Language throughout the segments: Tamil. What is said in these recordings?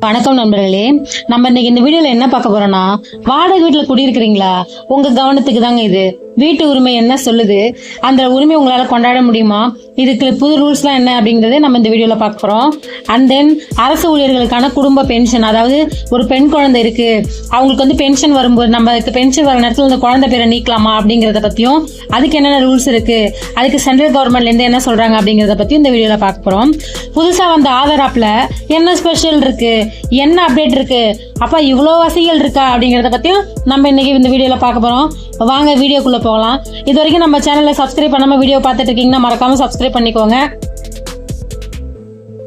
வணக்கம் நண்பர்களே. நம்ம இன்னைக்கு இந்த வீடியோல என்ன பார்க்க போறோம்னா வாடகை வீட்டுல குடியிருக்கிறீங்களா? உங்க கவனத்துக்கு தாங்க இது. வீட்டு உரிமை என்ன சொல்லுது? அந்த உரிமை உங்களால கொண்டாட முடியுமா? இதுக்கு புது ரூல்ஸ்லாம் என்ன அப்படிங்கறத நம்ம இந்த வீடியோவில் பார்க்க போகிறோம் அண்ட் தென் அரசு ஊழியர்களுக்கான குடும்ப பென்ஷன் அதாவது ஒரு பெண் குழந்தை இருக்குது அவங்களுக்கு வந்து பென்ஷன் வரும்போது நம்ம பென்ஷன் வர நேரத்தில் இந்த குழந்தை பேரை நீக்கலாமா அப்படிங்கிறத பற்றியும் அதுக்கு என்னென்ன ரூல்ஸ் இருக்குது அதுக்கு சென்ட்ரல் கவர்மெண்ட்லேருந்து என்ன சொல்கிறாங்க அப்படிங்கிறத பற்றியும் இந்த வீடியோவில் பார்க்க போகிறோம் புதுசாக வந்த ஆதார் ஆப்பில் என்ன ஸ்பெஷல் இருக்குது என்ன அப்டேட் இருக்குது அப்பா இவ்வளோ வசதிகள் இருக்கா அப்படிங்கிறத பற்றியும் நம்ம இன்றைக்கி இந்த வீடியோவில் பார்க்க போகிறோம் வாங்க வீடியோக்குள்ளே போகலாம். இது வரைக்கும் நம்ம சேனலில் சப்ஸ்கிரைப் பண்ணாமல் வீடியோ பார்த்துட்டு இருக்கீங்கன்னா மறக்காமல் சப்ஸ்கிரைப் பண்ணிக்கோங்க.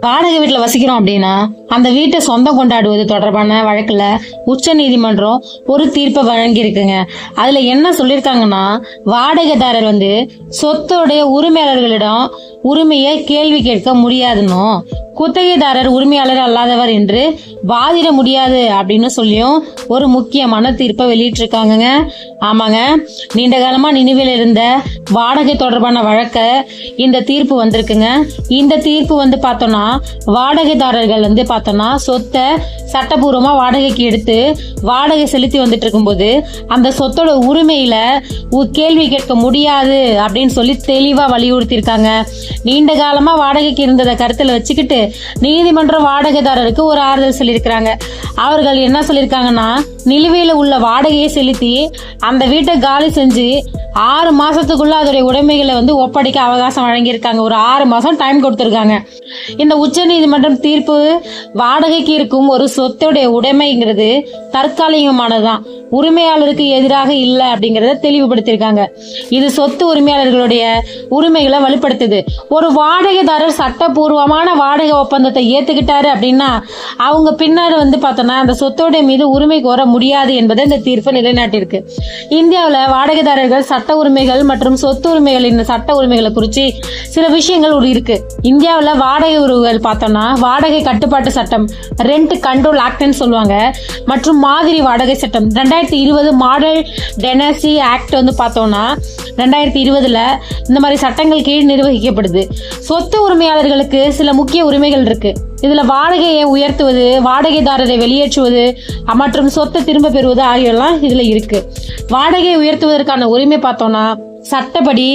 வாடகை வீட்டில் வசிக்கிறோம் அப்படின்னா அந்த வீட்டை சொந்தம் கொண்டாடுவது தொடர்பான வழக்கில் உச்ச நீதிமன்றம் ஒரு தீர்ப்பை வழங்கியிருக்குங்க. அதில் என்ன சொல்லியிருக்காங்கன்னா வாடகைதாரர் வந்து சொத்துடைய உரிமையாளர்களிடம் உரிமையை கேள்வி கேட்க முடியாதுன்னும் குத்தகைதாரர் உரிமையாளர் அல்லாதவர் என்று வாதிட முடியாது அப்படின்னு சொல்லியும் ஒரு முக்கியமான தீர்ப்பை வெளியிட்டிருக்காங்கங்க. ஆமாங்க நீண்ட காலமாக நினைவில் இருந்த வாடகை தொடர்பான வழக்க இந்த தீர்ப்பு வந்திருக்குங்க. இந்த தீர்ப்பு வந்து பார்த்தோம்னா வாடகைதாரர்கள் வந்து பார்த்தோம்னா சொத்தை சட்டபூர்வமாக வாடகைக்கு எடுத்து வாடகை செலுத்தி வந்துட்டு இருக்கும்போது அந்த சொத்தோட உரிமையில் உ- கேள்வி கேட்க முடியாது அப்படின்னு சொல்லி தெளிவாக வலியுறுத்தியிருக்காங்க. நீண்ட காலமாக வாடகைக்கு இருந்ததை கருத்தில் வச்சுக்கிட்டு நீதிமன்றம் வாடகைதாரருக்கு ஒரு ஆறுதல் சொல்லியிருக்கிறாங்க. அவர்கள் என்ன சொல்லியிருக்காங்கன்னா நிலுவையில் உள்ள வாடகையை செலுத்தி அந்த வீட்டை காலி செஞ்சு ஆறு மாசத்துக்குள்ள அதோடைய உடைமைகளை வந்து ஒப்படைக்க அவகாசம் வழங்கியிருக்காங்க. ஒரு ஆறு மாசம் டைம் கொடுத்துருக்காங்க. இந்த உச்ச நீதிமன்றம் தீர்ப்பு வாடகைக்கு இருக்கும் ஒரு சொத்துடைய உடைமைங்கிறது தற்காலிகமானதுதான். உரிமையாளருக்கு எதிராக இல்லை அப்படிங்கறத தெளிவுபடுத்தியிருக்காங்க. இது சொத்து உரிமையாளர்களுடைய உரிமைகளை வலுப்படுத்துது. ஒரு வாடகைதாரர் சட்டப்பூர்வமான வாடகை ஒப்பந்தத்தை ஏத்துக்கிட்டாரு அப்படின்னா அவங்க பின்னாடி வந்து பார்த்தோன்னா அந்த சொத்தோடைய மீது உரிமை கோர முடியாது என்பதை இந்த தீர்ப்பு நிலைநாட்டியிருக்கு. இந்தியாவில் வாடகைதாரர்கள் சட்ட உரிமைகள் மற்றும் சொத்து உரிமைகளின் சட்ட உரிமைகளை குறித்து சில விஷயங்கள் இருக்கு. இந்தியாவில் வாடகை உறவுகள் பார்த்தோம்னா வாடகை கட்டுப்பாட்டு சட்டம் ரெண்ட் கண்ட்ரோல் ஆக்ட்னு சொல்லுவாங்க. மற்றும் மாதிரி வாடகை சட்டம். ரெண்டாயிரத்தி இருபது மாடல் டெனசி ஆக்ட் வந்து பார்த்தோம்னா ரெண்டாயிரத்தி இருபதுல இந்த மாதிரி சட்டங்கள் கீழ் நிர்வகிக்கப்படுது. சொத்து உரிமையாளர்களுக்கு சில முக்கிய உரிமைகள் இருக்கு. இதில் வாடகையை உயர்த்துவது வாடகைதாரரை வெளியேற்றுவது மற்றும் சொத்தை திரும்ப பெறுவது ஆகியெல்லாம் இதில் இருக்கு. வாடகையை உயர்த்துவதற்கான உரிமை பார்த்தோம்னா சட்டப்படி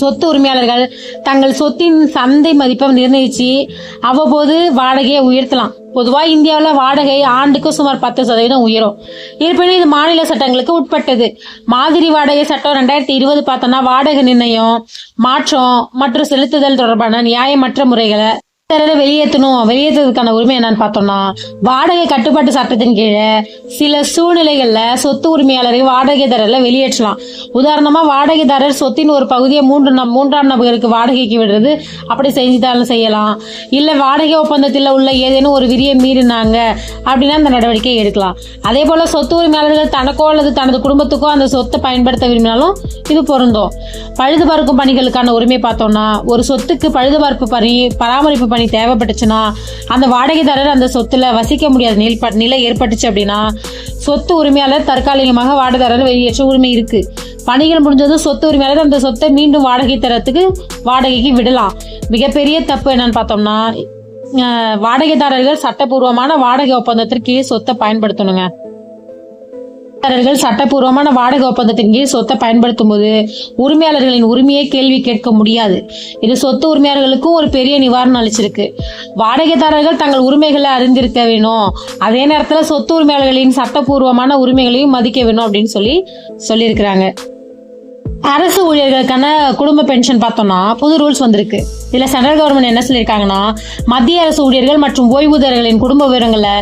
சொத்து உரிமையாளர்கள் தங்கள் சொத்தின் சந்தை மதிப்பை நிர்ணயிச்சு அவ்வப்போது வாடகையை உயர்த்தலாம். பொதுவா இந்தியாவில் வாடகை ஆண்டுக்கு சுமார் பத்து சதவீதம் உயரும். இருப்பினும் இது மாநில சட்டங்களுக்கு உட்பட்டது. மாதிரி வாடகை சட்டம் ரெண்டாயிரத்தி இருபது பார்த்தோம்னா வாடகை நிர்ணயம் மாற்றம் மற்றும் செலுத்துதல் தொடர்பான நியாயமற்ற முறைகளை தரத வெளியேற்றணும் வெளியேற்றதுக்கான உரிமை என்னன்னு பார்த்தோம்னா வாடகை கட்டுப்பாட்டு சட்டத்தின் கீழே சில சூழ்நிலைகள்ல சொத்து உரிமையாளரை வாடகைதாரர்ல வெளியேற்றலாம். உதாரணமா வாடகைதாரர் சொத்தின் ஒரு பகுதியை மூன்று நம் மூன்றாம் நபருக்கு வாடகைக்கு விடுறது அப்படி செஞ்சுட்டாலும் செய்யலாம். இல்ல வாடகை ஒப்பந்தத்தில் உள்ள ஏதேனும் ஒரு விதியை மீறினாங்க அப்படின்னா அந்த நடவடிக்கை எடுக்கலாம். அதே போல சொத்து உரிமையாளர்கள் தனக்கோ அல்லது தனது குடும்பத்துக்கோ அந்த சொத்தை பயன்படுத்த விரும்பினாலும் இது பொருந்தும். பழுது பார்க்கும் பணிகளுக்கான உரிமை பார்த்தோம்னா ஒரு சொத்துக்கு பழுதுபார்ப்பு பணி பராமரிப்பு மணி தேவைப்பட்டுச்சுன்னா அந்த வாடகைதாரர் அந்த சொத்துல வசிக்க முடியாத நில் நிலை ஏற்பட்டுச்சு அப்படின்னா சொத்து உரிமையாளர் தற்காலிகமாக வாடகைதாரர் வெளியேற்ற உரிமை இருக்கு. பணிகள் முடிஞ்சதும் சொத்து உரிமையாளர் அந்த சொத்தை மீண்டும் வாடகை தரத்துக்கு வாடகைக்கு விடலாம். மிகப்பெரிய தப்பு என்னன்னு பார்த்தோம்னா வாடகைதாரர்கள் சட்டபூர்வமான வாடகை ஒப்பந்தத்திற்கு சொத்தை பயன்படுத்தணுங்க. உரிமையாளர்கள் சட்டப்பூர்வமான வாடகை ஒப்பந்தத்தின் கீழ் சொத்தை பயன்படுத்தும் போது உரிமையாளர்களின் உரிமையை கேள்வி கேட்க முடியாது. இது சொத்து உரிமையாளர்களுக்கும் ஒரு பெரிய நிவாரணம் அளிச்சிருக்கு. வாடகைதாரர்கள் தங்கள் உரிமைகளை அறிந்திருக்க வேணும். அதே நேரத்தில் சொத்து உரிமையாளர்களின் சட்டப்பூர்வமான உரிமைகளையும் மதிக்க வேணும் அப்படின்னு சொல்லி சொல்லியிருக்கிறாங்க. அரசு ஊழியர்களுக்கான குடும்ப பென்ஷன் பார்த்தோம்னா புது ரூல்ஸ் வந்திருக்கு. இதுல சென்ட்ரல் கவர்மெண்ட் என்ன சொல்லியிருக்காங்கன்னா மத்திய அரசு ஊழியர்கள் மற்றும் ஓய்வூதியர்களின் குடும்ப விவரங்களை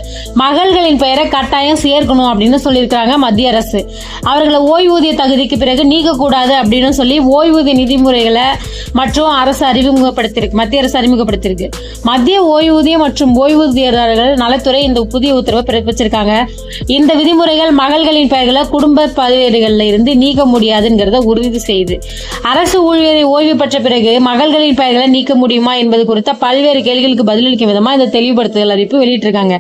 மகள்களின் பெயரை கட்டாயம் சேர்க்கணும் அப்படின்னு சொல்லியிருக்காங்க மத்திய அரசு. அவர்களை ஓய்வூதிய தகுதிக்கு பிறகு நீக்கக்கூடாது அப்படின்னு சொல்லி ஓய்வூதிய நிதிமுறைகளை மற்றும் அரசு அறிமுகப்படுத்தியிருக்கு மத்திய அரசு அறிமுகப்படுத்தியிருக்கு. மத்திய ஓய்வூதிய மற்றும் ஓய்வூதியர்கள் நலத்துறை இந்த புதிய உத்தரவை பிறப்பிச்சிருக்காங்க. இந்த விதிமுறைகள் மகள்களின் பெயர்களை குடும்ப பதிவேடுகளில் இருந்து நீக்க முடியாதுங்கிறத உறுதி செய்யுது அரசு ஊழியரை ஓய்வு பெற்ற பிறகு மகள்களின் பெயர்களை நீக்க முடியுமா என்பது குறித்த பல்வேறு கேள்விகளுக்கு பதிலளிக்கும் விதமா இந்த தெளிவுபடுத்துதல் அறிவிப்பு வெளியிட்டிருக்காங்க.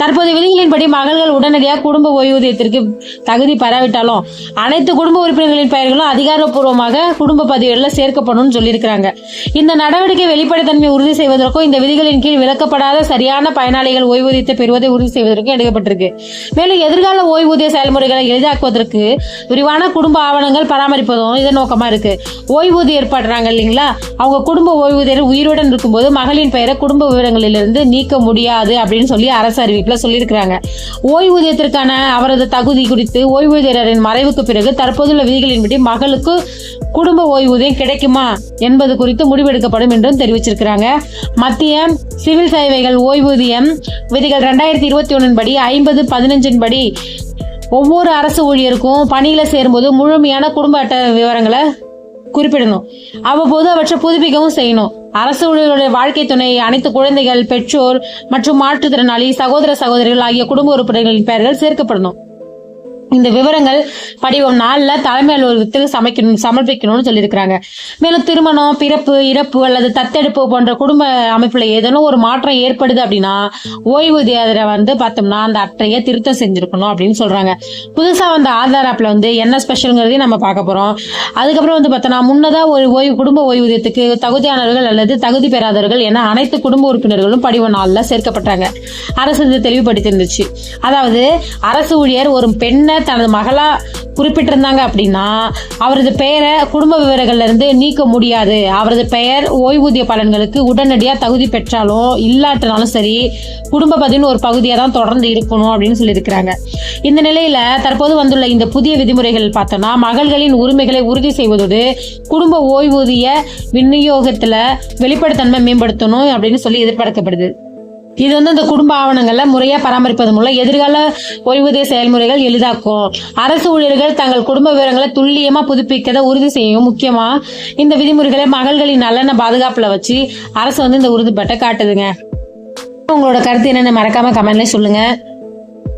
தற்போதைய விதிகளின்படி மகள்கள் உடனடியாக குடும்ப ஓய்வூதியத்திற்கு தகுதி பெறாவிட்டாலும் அனைத்து குடும்ப உறுப்பினர்களின் பெயர்களும் அதிகாரப்பூர்வமாக குடும்ப பதிவேடுல சேர்க்கப்படும் சொல்லியிருக்கிறாங்க. இந்த நடவடிக்கை வெளிப்படைத்தன்மை உறுதி செய்வதற்கும் இந்த விதிகளின் கீழ் விளக்கப்படாத சரியான பயனாளிகள் ஓய்வூதியத்தை பெறுவதை உறுதி செய்வதற்கும் எடுக்கப்பட்டிருக்கு. மேலும் எதிர்கால ஓய்வூதிய செயல்முறைகளை எளிதாக்குவதற்கு விரிவான குடும்ப ஆவணங்கள் பராமரிப்பதும் இதன் நோக்கமா இருக்கு. ஓய்வூதியம் ஏற்படுறாங்க இல்லைங்களா? அவங்க குடும்ப ஓய்வூதியர் உயிருடன் இருக்கும்போது மகளின் பெயரை குடும்ப விவரங்களிலிருந்து நீக்க முடியாது அப்படின்னு சொல்லி அரசு அறிவிப்பில் சொல்லியிருக்கிறாங்க. ஓய்வூதியத்திற்கான அவரது தகுதி குறித்து ஓய்வூதியரின் மறைவுக்கு பிறகு தற்போதுள்ள விதிகளின்படி மகளுக்கு குடும்ப ஓய்வூதியம் கிடைக்குமா என்பது குறித்து முடிவெடுக்கப்படும் என்றும் தெரிவிச்சிருக்கிறாங்க. மத்திய சிவில் சேவைகள் ஓய்வூதியம் விதிகள் ரெண்டாயிரத்தி இருபத்தி ஒன்றின் படி ஐம்பது பதினஞ்சின் படி ஒவ்வொரு அரசு ஊழியருக்கும் பணியில சேரும்போது முழுமையான குடும்ப அட்டை விவரங்களை குறிப்பிடணும் அவ்வப்போது அவற்றை புதுப்பிக்கவும் செய்யணும் அரசு ஊழியர்களுடைய வாழ்க்கை துணை அனைத்து குழந்தைகள் பெற்றோர் மற்றும் மாற்றுத்திறனாளி சகோதர சகோதரிகள் ஆகிய குடும்ப உறுப்பினர்களின் பெயர்கள் சேர்க்கப்படணும் இந்த விவரங்கள் படிவம் நாளில் தலைமை அலுவலகத்தில் சமைக்கணும் சமர்ப்பிக்கணும்னு சொல்லியிருக்கிறாங்க. மேலும் திருமணம் பிறப்பு இறப்பு அல்லது தத்தெடுப்பு போன்ற குடும்ப அமைப்பில் ஏதேனும் ஒரு மாற்றம் ஏற்படுது அப்படின்னா ஓய்வூதியரை வந்து பார்த்தோம்னா அந்த அட்டையை திருத்தம் செஞ்சுருக்கணும் அப்படின்னு சொல்கிறாங்க புதுசாக வந்த ஆதார் ஆப்பில் வந்து என்ன ஸ்பெஷலுங்கிறதையும் நம்ம பார்க்க போகிறோம் அதுக்கப்புறம் வந்து பார்த்தோம்னா முன்னதாக ஒரு ஓய்வு குடும்ப ஓய்வூதியத்துக்கு தகுதியானவர்கள் அல்லது தகுதி பெறாதவர்கள் என அனைத்து குடும்ப உறுப்பினர்களும் படிவ நாளில் சேர்க்கப்பட்டாங்க. அரசு இது தெளிவுபடுத்தியிருந்துச்சு. அதாவது அரசு ஊழியர் ஒரு பெண்ணை தனது மகளாக குறிப்பிட்டிருந்தாங்க அப்படின்னா அவரது பெயரை குடும்ப விவரங்கள்லேருந்து நீக்க முடியாது. அவரது பெயர் ஓய்வூதிய பலன்களுக்கு உடனடியாக தகுதி பெற்றாலும் இல்லாட்டினாலும் சரி குடும்ப பதின் ஒரு பகுதியாக தான் தொடர்ந்து இருக்கணும் அப்படின்னு சொல்லியிருக்கிறாங்க. இந்த நிலையில் தற்போது வந்துள்ள இந்த புதிய விதிமுறைகள் பார்த்தோன்னா மகள்களின் உரிமைகளை உறுதி செய்வதோடு குடும்ப ஓய்வூதிய விநியோகத்தில் வெளிப்படைத்தன்மை மேம்படுத்தணும் அப்படின்னு சொல்லி எதிர்பார்க்கப்படுது. இது வந்து இந்த குடும்ப ஆவணங்களை முறையா பராமரிப்பதன் மூலம் எதிர்கால ஓய்வூதிய செயல்முறைகள் எளிதாக்கும். அரசு ஊழியர்கள் தங்கள் குடும்ப விவரங்களை துல்லியமா புதுப்பிக்கதை உறுதி செய்யும் முக்கியமா இந்த விதிமுறைகளை மகள்களின் நலன பாதுகாப்புல வச்சு அரசு வந்து இந்த உறுதிப்பட்ட காட்டுதுங்க. உங்களோட கருத்து என்னென்னு மறக்காம கமெண்ட்ல சொல்லுங்க.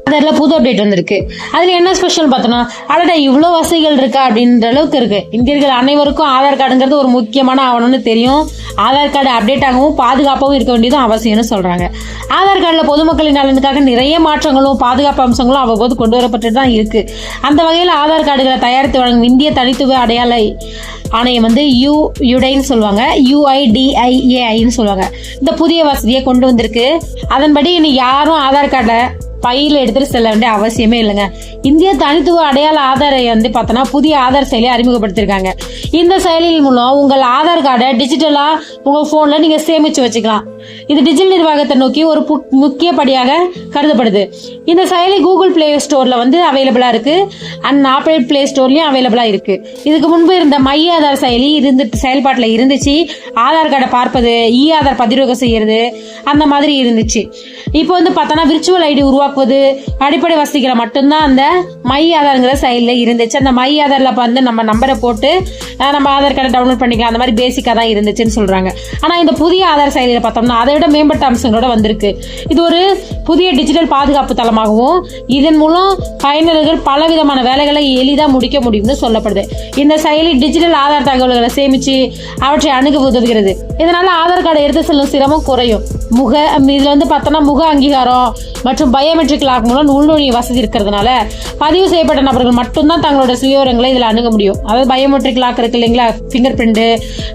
அதில் புது அப்டேட் வந்திருக்கு. அதில் என்ன ஸ்பெஷல் பார்த்தோன்னா அடடா இவ்வளோ வசதிகள் இருக்கா அப்படின்ற அளவுக்கு இருக்கு. இந்தியர்கள் அனைவருக்கும் ஆதார் கார்டுங்கிறது ஒரு முக்கியமான ஆவணம்னு தெரியும். ஆதார் கார்டு அப்டேட் ஆகவும் பாதுகாப்பாகவும் இருக்க வேண்டியதும் அவசியம்னு சொல்கிறாங்க ஆதார் கார்டில் பொதுமக்களின் நலனுக்காக நிறைய மாற்றங்களும் பாதுகாப்பு அம்சங்களும் அவ்வப்போது கொண்டு வரப்பட்டு தான் இருக்குது அந்த வகையில் ஆதார் கார்டுகளை தயாரித்து வழங்கும் இந்திய தனித்துவ அடையாள ஆணையம் வந்து யூ யுடைன்னு சொல்லுவாங்க. யூஐடிஐஏஐன்னு சொல்லுவாங்க. இந்த புதிய வசதியை கொண்டு வந்திருக்கு. அதன்படி இனி யாரும் ஆதார் கார்டை பையில எடுத்துட்டு செல்ல வேண்டிய அவசியமே இல்லைங்க. இந்திய தனித்துவ அடையாள ஆதாரை வந்து பார்த்தோன்னா புதிய ஆதார் செயலியை அறிமுகப்படுத்தியிருக்காங்க இந்த செயலியின் மூலம் உங்கள் ஆதார் கார்டை டிஜிட்டலா உங்க போன்ல நீங்க சேமிச்சு வச்சுக்கலாம். இது டிஜிட்டல் நிர்வாகத்தை நோக்கி ஒரு முக்கிய படியாக கருதப்படுது. இந்த செயலி கூகுள் பிளே ஸ்டோர்ல வந்து அவைலபிளா இருக்கு. அண்ட் ஆப்பிள் பிளே ஸ்டோர்லயும் அவைலபிளா இருக்கு. இதுக்கு முன்பு இருந்த மை ஆதார் செயலி இருந்து செயல்பாட்டில் இருந்துச்சு. ஆதார் கார்டை பார்ப்பது இ ஆதார் பதிவிறக்கம் செய்யறது அந்த மாதிரி இருந்துச்சு. இப்போ வந்து பார்த்தோன்னா விர்ச்சுவல் ஐடி உருவாக்குவது அடிப்படை வசதிகளை மட்டும்தான் அந்த மை ஆதார்ங்கிற செயலில் இருந்துச்சு. அந்த மை ஆதாரில் வந்து நம்ம நம்பரை போட்டு நம்ம ஆதார் கார்டை டவுன்லோட் பண்ணிக்கலாம். அந்த மாதிரி பேசிக்காக தான் இருந்துச்சுன்னு சொல்கிறாங்க ஆனால் இந்த புதிய ஆதார் செயலியில் பார்த்தோம்னா அதை விட மேம்பட்ட அம்சங்களோட வந்திருக்கு. இது ஒரு புதிய டிஜிட்டல் பாதுகாப்பு தளமாகவும் இதன் மூலம் பயனர்கள் பலவிதமான வேலைகளை எளிதாக முடிக்க முடியும்னு சொல்லப்படுது. இந்த செயலி டிஜிட்டல் ஆதார் தகவல்களை சேமித்து அவற்றை அணுக உதவுகிறது. இதனால் ஆதார் கார்டை எடுத்து செல்லும் சிரமம் குறையும். முக இதில் வந்து பார்த்தோன்னா முக அங்கீகாரம் மற்றும் பயோமெட்ரிக் லாக் மூலம் உள்நுழைய வசதி இருக்கிறதுனால பதிவு செய்யப்பட்ட நபர்கள் மட்டும்தான் தங்களோட சுயவரங்களை இதில் அணுக முடியும். அதாவது பயோமெட்ரிக் லாக் இருக்கு இல்லைங்களா? ஃபிங்கர் பிரிண்ட்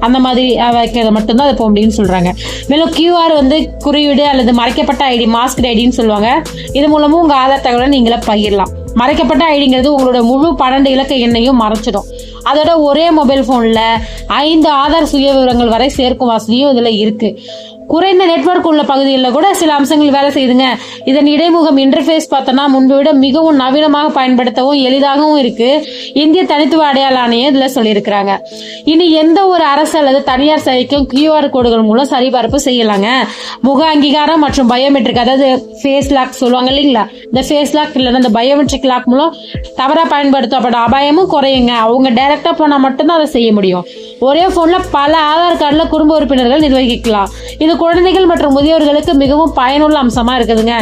அந்த மாதிரி வைக்கிறது மட்டும்தான் அது போக முடியும்னு சொல்கிறாங்க மேலும் கியூஆர் வந்து குறியீடு அல்லது மறைக்கப்பட்ட ஐடி மாஸ்க் ஐடின்னு சொல்லுவாங்க. இது மூலமும் உங்க ஆதார் தகவலை நீங்களே பகிரலாம். மறைக்கப்பட்ட ஐடிங்கிறது உங்களோட முழு பன்னெண்டு இலக்க எண்ணையும் மறைச்சிடும். அதோட ஒரே மொபைல் ஃபோனில் ஐந்து ஆதார் சுய விவரங்கள் வரை சேர்க்கும் வசதியும் இதில் இருக்குது குறைந்த நெட்வொர்க் உள்ள பகுதிகளில் கூட சில அம்சங்கள் வேலை செய்யுதுங்க. இதன் இடைமுகம் இன்டர்ஃபேஸ் பார்த்தோன்னா முன்பை விட மிகவும் நவீனமாக பயன்படுத்தவும் எளிதாகவும் இருக்கு. இந்திய தனித்துவ அடையாள ஆணையம் இதில் சொல்லியிருக்கிறாங்க. இனி எந்த ஒரு அரசு அல்லது தனியார் சேவைக்கும் கியூஆர் கோடுகள் மூலம் சரிபார்ப்பு செய்யலாங்க? முக அங்கீகாரம் மற்றும் பயோமெட்ரிக் அதாவது ஃபேஸ் லாக் சொல்லுவாங்க இல்லைங்களா? இந்த ஃபேஸ் லாக் இல்லைன்னா இந்த பயோமெட்ரிக் லாக் மூலம் தவறாக பயன்படுத்தப்பட்ட அபாயமும் குறையுங்க. அவங்க டைரக்டாக போனால் மட்டும்தான் அதை செய்ய முடியும். ஒரே ஃபோனில் பல ஆதார் கார்டில் குடும்ப உறுப்பினர்கள் நிர்வகிக்கலாம். இது குழந்தைகள் மற்றும் முதியோர்களுக்கு மிகவும் பயனுள்ள அம்சமாக இருக்குதுங்க.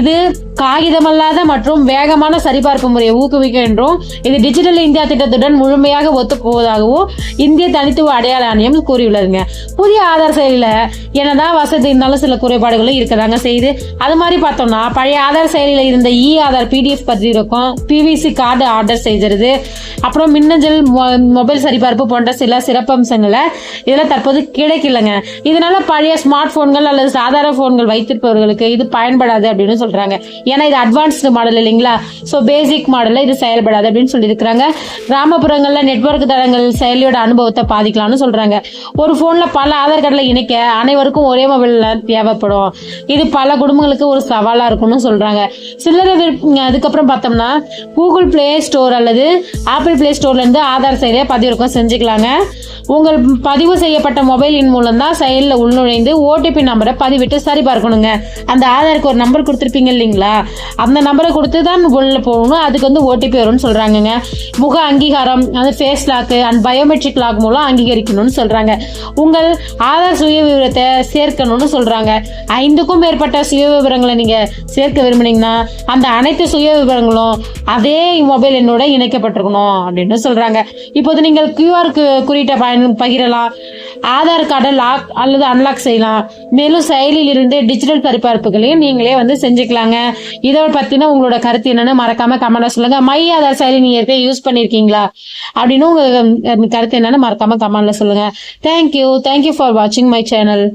இது காகிதமல்லாத மற்றும் வேகமான சரிபார்ப்பு முறையை ஊக்குவிக்க என்றும் இது டிஜிட்டல் இந்தியா திட்டத்துடன் முழுமையாக ஒத்துப்போவதாகவும் இந்திய தனித்துவ அடையாள ஆணையம் கூறியுள்ளதுங்க. புதிய ஆதார் செயலியில் என்னதான் வசதி இருந்தாலும் சில குறைபாடுகளும் இருக்கதாங்க செய்யுது. அது மாதிரி பார்த்தோம்னா பழைய ஆதார் செயலியில் இருந்த இ ஆதார் பிடிஎஃப் பற்றி இருக்கும். பிவிசி கார்டு ஆர்டர் செய்கிறது அப்புறம் மின்னஞ்சல் மொ- மொபைல் சரிபார்ப்பு போன்ற சில சிறப்பம்சங்களை இதில் தற்போது கிடைக்கலங்க. இதனால பழைய ஸ்மார்ட் போன்கள் அல்லது சாதாரண போன்கள் வைத்திருப்பவர்களுக்கு இது பயன்படாது அப்படின்னு சொல்றாங்க. ஏன்னா இது அட்வான்ஸ்டு மாடல் இல்லைங்களா? ஸோ பேசிக் மாடலில் இது செயல்படாது அப்படின்னு சொல்லியிருக்கிறாங்க. கிராமப்புறங்களில் நெட்வொர்க் தளங்கள் செயலியோட அனுபவத்தை பாதிக்கலாம்னு சொல்கிறாங்க ஒரு ஃபோனில் பல ஆதார் கார்டில் இணைக்க அனைவருக்கும் ஒரே மொபைல் தேவைப்படும். இது பல குடும்பங்களுக்கு ஒரு சவாலாக இருக்கும்னு சொல்கிறாங்க சில்லறை விற்ப- அதுக்கப்புறம் பார்த்தோம்னா கூகுள் பிளே ஸ்டோர் அல்லது ஆப்பிள் பிளே ஸ்டோர்லேருந்து ஆதார் செயலியை பதிவிறக்கம் செஞ்சுக்கலாங்க. உங்கள் பதிவு செய்யப்பட்ட மொபைல் எண் மூலம் தான் செயலில் உள்நுழைந்து ஓடிபி நம்பரை பதிவிட்டு சரி பார்க்கணுங்க அந்த ஆதாருக்கு ஒரு நம்பர் கொடுத்துருப்பீங்க இல்லைங்களா? அந்த நம்பரை கொடுத்து தான் உள்ள போகணும். அதுக்கு வந்து ஓடிபி வரும்னு சொல்கிறாங்கங்க முக அங்கீகாரம் அந்த face lock and biometric lock மூலம் அங்கீகரிக்கணும்னு சொல்கிறாங்க உங்கள் ஆதார் சுய விவரத்தை சேர்க்கணும்னு சொல்கிறாங்க ஐந்துக்கும் மேற்பட்ட சுய விவரங்களை நீங்கள் சேர்க்க விரும்புனீங்கன்னா அந்த அனைத்து சுய விவரங்களும் அதே மொபைல் எண்ணோட இணைக்கப்பட்டிருக்கணும் அப்படின்னு சொல்கிறாங்க இப்போது நீங்கள் கியூஆர் குறியீட்டை பயன் பகிரலாம். ஆதார் கார்டை லாக் அல்லது அன்லாக் செய்யலாம். மேலும் செயலில் இருந்து டிஜிட்டல் சரிபார்ப்புகளையும் நீங்களே வந்து செஞ்சுக்கலாங்க. இதை பற்றின உங்களோட கருத்து என்னன்னு மறக்காம கமெண்ட்ல சொல்லுங்க. மை ஆதார் செயலி நீங்கள் ஏற்கனவே யூஸ் பண்ணியிருக்கீங்களா அப்படின்னு உங்க கருத்து என்னன்னு மறக்காம கமெண்ட்ல சொல்லுங்க. Thank you thank you for வாட்சிங் மை சேனல்